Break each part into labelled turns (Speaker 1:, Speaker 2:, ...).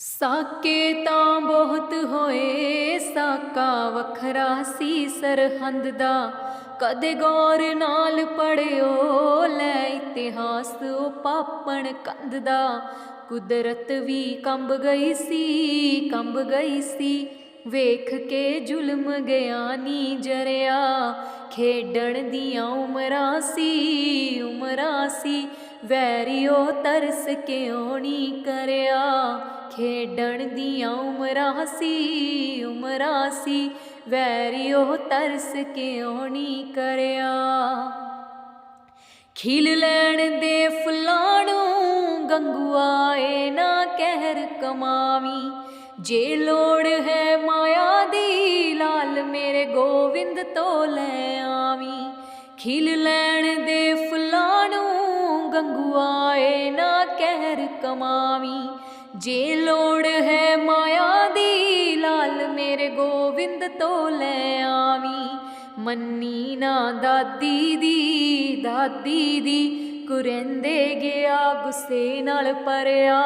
Speaker 1: ਸਾਕੇ ਤਾਂ ਬਹੁਤ ਹੋਏ, ਸਾਕਾ ਵੱਖਰਾ ਸੀ ਸਰਹੰਦ ਦਾ। ਕਦੇ ਗੌਰ ਨਾਲ ਪੜਿਓ, ਲੈ ਇਤਿਹਾਸ ਉਹ ਪਾਪਣ ਕੰਧ ਦਾ। ਕੁਦਰਤ ਵੀ ਕੰਬ ਗਈ ਸੀ, ਕੰਬ ਗਈ ਸੀ। ਵੇਖ ਕੇ ਜ਼ੁਲਮ ਗਿਆਨੀ ਜਰਿਆ। ਖੇਡਣ ਦੀਆਂ ਉਮਰਾਂ ਸੀ ਉਮਰਾਂ ਸੀ। ਵੈਰੀਓ ਤਰਸ ਕਿਉਂ ਨਹੀਂ ਕਰਿਆ? ਖੇਡਣ ਦੀਆਂ ਉਮਰਾਂ ਸੀ ਉਮਰਾਂ ਸੀ। ਵੈਰਿਓ ਤਰਸ ਕਿਉਂ ਨਹੀਂ ਕਰਿਆ? ਖਿਲ ਲੈਣ ਦੇ ਫੁੱਲਾਂ ਨੂੰ ਗੰਗੂਆ ਏ ਨਾ ਕਹਿਰ ਕਮਾਵੀ। ਜੇ ਲੋੜ ਹੈ ਮਾਇਆ ਦੀ, ਲਾਲ ਮੇਰੇ ਗੋਵਿੰਦ ਤੋਂ ਲੈ ਆਵੀਂ। ਖਿਲ ਲੈਣ ਦੇ ਫੁੱਲਾਂ ਨੂੰ ਗੰਗੂਆ ਨਾ ਕਹਿਰ ਕਮਾਵੀ। ਜੇ ਲੋੜ ਹੈ ਮਾਇਆ ਦੀ ਲਾਲ ਮੇਰੇ ਗੋਵਿੰਦ ਤੋਂ ਲੈ ਆਵੀਂ। ਮੰਨੀ ਨਾ ਦਾਦੀ ਦੀ ਦਾਦੀ ਦੀ ਕੁਰਿੰਦੇ ਗਿਆ ਗੁੱਸੇ ਨਾਲ ਪਰਿਆ।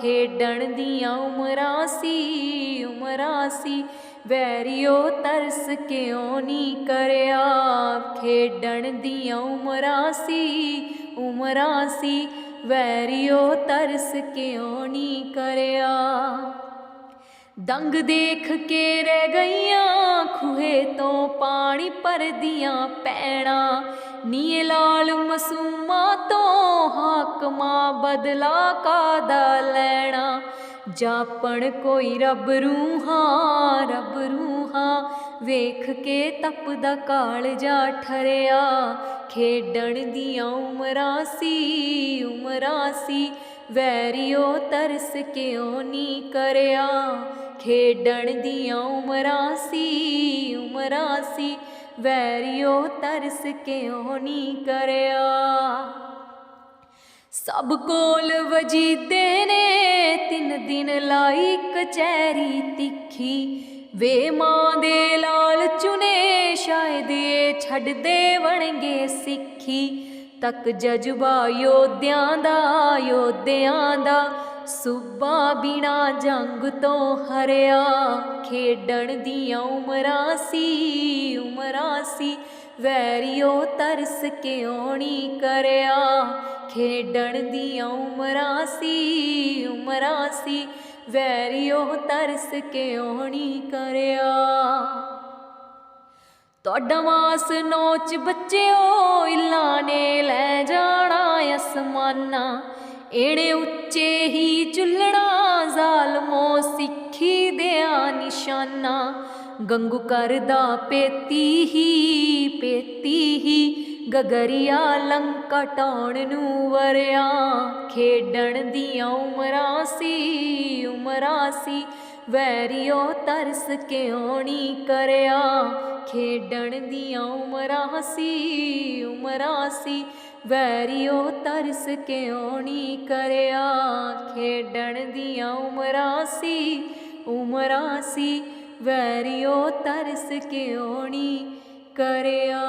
Speaker 1: ਖੇਡਣ ਦੀਆਂ ਉਮਰਾਂ ਸੀ ਉਮਰਾਂ ਸੀ ਵੈਰੀਓ ਤਰਸ ਕਿਉਂ ਨੀ ਕਰਿਆ? ਖੇਡਣ ਦੀਆਂ ਉਮਰਾਂ ਸੀ ਉਮਰਾਂ ਸੀ, ਵੈਰੀਓ ਤਰਸ ਕਿਉਂ ਨੀ ਕਰਿਆ? ਦੰਗ ਦੇਖ ਕੇ ਰਹਿ ਗਈਆਂ, ਖੂਹੇ ਤੋਂ ਪਾਣੀ ਭਰਦੀਆਂ ਪੈਣਾ। ਨੀਏ ਲਾਲ ਮਸੂਮਾ ਤੋਂ ਹਾਕਮਾਂ ਬਦਲਾ ਕਾਦਾ ਲੈਣਾ? ਜਾਪਣ ਕੋਈ ਰੱਬ ਰੂਹਾਂ ਰੱਬ ਰੂਹਾਂ, ਵੇਖ ਕੇ ਤਪਦਾ ਕਾਲ ਜਾ ਠਰਿਆ। ਖੇਡਣ ਦੀਆਂ ਉਮਰਾਂ ਸੀ ਉਮਰਾਂ ਸੀ, ਵੈਰੀਓ ਤਰਸ ਕਿਉਂ ਨਹੀਂ ਕਰਿਆ? ਖੇਡਣ ਦੀਆਂ ਉਮਰਾਂ ਸੀ ਉਮਰਾਂ ਸੀ, ਵੈਰਿਓ ਤਰਸ ਕਿਉਂ ਨਹੀਂ ਕਰਿਆ? ਸਭ ਕੋਲ ਵਜੀਦੇ ਨੇ, ਤਿੰਨ ਦਿਨ ਲਾਈ ਕਚਹਿਰੀ ਤਿੱਖੀ। ਵੇ ਮਾਂ ਦੇ ਲਾਲ ਚੁਨੇ, ਸ਼ਾਇਦ ਇਹ ਛੱਡ ਦੇਵਣਗੇ ਸਿੱਖੀ। ਤੱਕ ਜਜ਼ਬਾ ਯੋਧਿਆਂ ਦਾ ਯੋਧਿਆਂ ਦਾ, ਸੁਬਾ ਬਿਨਾ ਜੰਗ ਤੋਂ ਹਰਿਆ। ਖੇਡਣ ਦੀਆਂ ਉਮਰਾਂ ਸੀ ਉਮਰਾਂ ਸੀ ਵੈਰਿਓ ਤਰਸ ਕਿਉਂ ਕਰਿਆ? ਖੇਡਣ ਦੀਆਂ ਉਮਰਾਂ ਸੀ ਉਮਰਾਂ ਸੀ। ਵੈਰਿਓ ਤਰਸ ਕਿਉਂ ਕਰਿਆ? ਤੁਹਾਡਾ ਮਾਸ ਨੋਚ ਬੱਚਿਓ, ਇਲਾ ਨੇ ਲੈ ਜਾਣਾ ਅਸਮਾਨਾ। ਏੜੇ ਉੱਚੇ ਹੀ ਚੁੱਲਣਾ ਜ਼ਾਲਮੋ ਸਿੱਖੀ ਦਿਆ ਨਿਸ਼ਾਨਾ। ਗੰਗੂ ਕਰਦਾ ਪੇਤੀ ਹੀ ਕੀਤੀ ਹੀ ਗਗਰੀਆ ਲੰਕਾ ਟਾਉਣ ਨੂੰ ਵਰਿਆ। ਖੇਡਣ ਦੀਆਂ ਉਮਰਾਂ ਸੀ ਉਮਰਾਂ ਸੀ, ਵੈਰਿਓ ਤਰਸ ਕਿਉਂ ਨੀ ਕਰਿਆ। ਖੇਡਣ ਦੀਆਂ ਉਮਰਾਂ ਸੀ ਉਮਰਾਂ ਸੀ, ਵੈਰਿਓ ਤਰਸ ਕਿਉਂ ਨੀ ਕਰਿਆ। ਖੇਡਣ ਦੀਆਂ ਉਮਰਾਂ ਸੀ ਉਮਰਾਂ ਸੀ, ਵੈਰਿਓ ਤਰਸ ਕਿਉਂ ਨੀ ਕਰਿਆ।